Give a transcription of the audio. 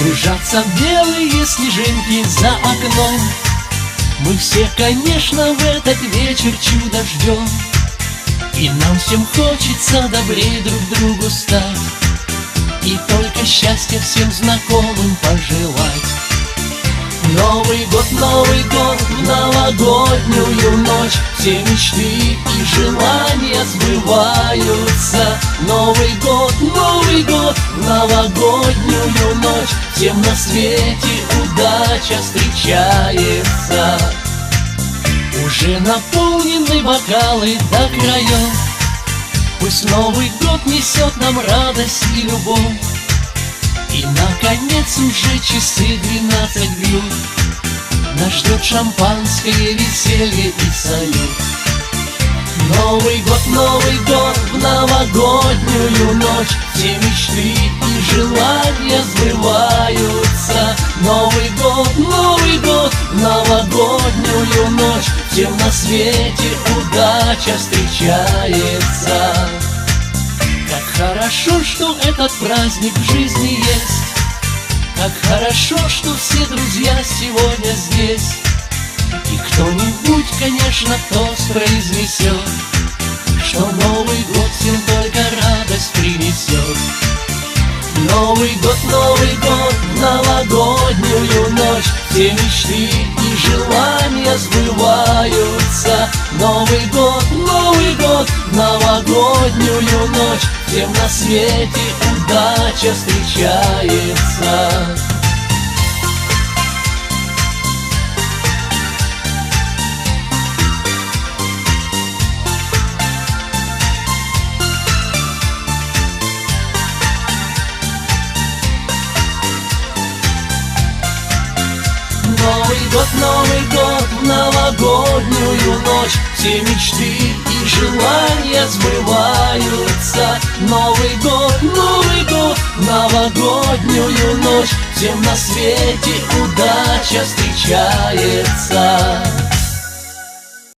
Кружатся белые снежинки за окном. Мы все, конечно, в этот вечер чудо ждем. И нам всем хочется добрее друг другу стать. И только счастья всем знакомым пожелать. Новый год, Новый год, в новогоднюю ночь. Все мечты и желания сбываются новогоднюю ночь Всем на свете удача встречается. Уже наполнены бокалы до краев. Пусть Новый год несет нам радость и любовь. И, наконец, уже часы двенадцать бьют. Нас ждет шампанское веселье и салют Новый год, Новый год, в новогоднюю ночь. Все мечты и желания сбываются. Новый год, Новый год, в новогоднюю ночь. Всем на свете удача встречается. Хорошо, что этот праздник в жизни есть. Как хорошо, что все друзья сегодня здесь. И кто-нибудь, конечно, тост произнесет Новый год, Новый год, новогоднюю ночь. Все мечты и желания сбываются. Новый год, Новый год, новогоднюю ночь. Всем на свете удача встречается год, Новый год, новогоднюю ночь Все мечты и желания сбываются. Новый год, Новый год, новогоднюю ночь Всем на свете удача встречается